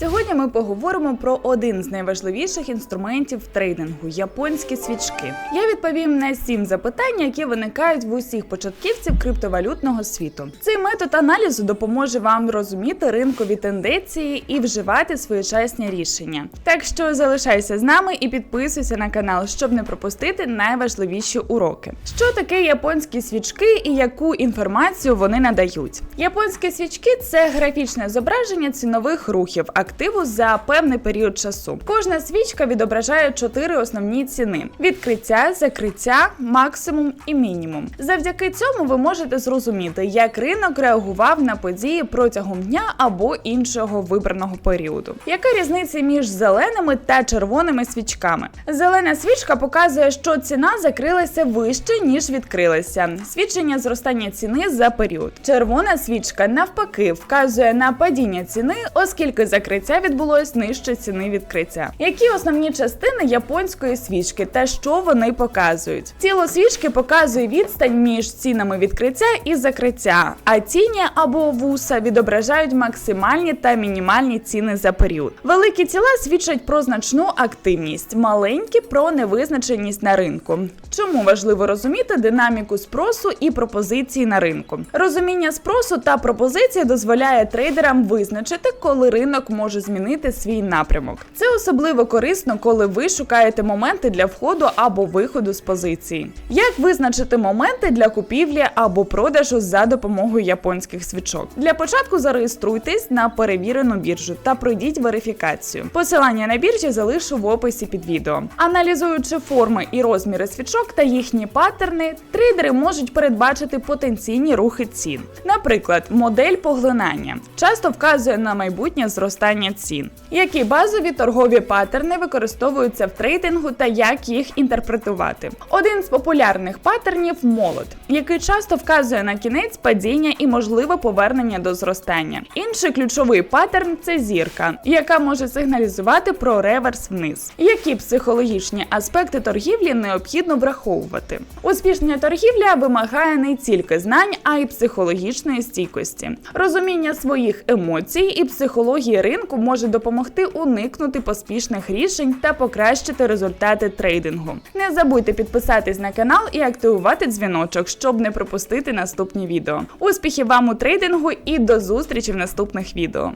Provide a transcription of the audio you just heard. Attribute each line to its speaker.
Speaker 1: Сьогодні ми поговоримо про один з найважливіших інструментів трейдингу японські свічки. Я відповім на сім запитань, які виникають в усіх початківців криптовалютного світу. Цей метод аналізу допоможе вам розуміти ринкові тенденції і вживати своєчасні рішення. Так що залишайся з нами і підписуйся на канал, щоб не пропустити найважливіші уроки. Що таке японські свічки і яку інформацію вони надають? Японські свічки це графічне зображення цінових рухів активу за певний період часу. Кожна свічка відображає чотири основні ціни: відкриття, закриття, максимум і мінімум. Завдяки цьому ви можете зрозуміти, як ринок реагував на події протягом дня або іншого вибраного періоду. Яка різниця між зеленими та червоними свічками? Зелена свічка показує, що ціна закрилася вище ніж відкрилася. Свідчення зростання ціни за період. Червона свічка навпаки вказує на падіння ціни, оскільки закриття відбулось нижче ціни відкриття. Які основні частини японської свічки та що вони показують? Тіло свічки показує відстань між цінами відкриття і закриття, а тіні або вуса відображають максимальні та мінімальні ціни за період. Великі тіла свідчать про значну активність, маленькі про невизначеність на ринку. Чому важливо розуміти динаміку спросу і пропозиції на ринку? Розуміння спросу та пропозиції дозволяє трейдерам визначити, коли ринок може змінити свій напрямок. Це особливо корисно, коли ви шукаєте моменти для входу або виходу з позиції. Як визначити моменти для купівлі або продажу за допомогою японських свічок? Для початку зареєструйтесь на перевірену біржу та пройдіть верифікацію. Посилання на біржі залишу в описі під відео. Аналізуючи форми і розміри свічок та їхні паттерни, трейдери можуть передбачити потенційні рухи цін. Наприклад, модель поглинання часто вказує на майбутнє зростання цін. Які базові торгові паттерни використовуються в трейдингу та як їх інтерпретувати? Один з популярних паттернів молот, який часто вказує на кінець падіння і можливе повернення до зростання. Інший ключовий паттерн це зірка, яка може сигналізувати про реверс вниз. Які психологічні аспекти торгівлі необхідно враховувати? Успішна торгівля вимагає не тільки знань, а й психологічної стійкості. Розуміння своїх емоцій і психології ринку може допомогти уникнути поспішних рішень та покращити результати трейдингу. Не забудьте підписатись на канал і активувати дзвіночок, щоб не пропустити наступні відео. Успіхів вам у трейдингу і до зустрічі в наступних відео.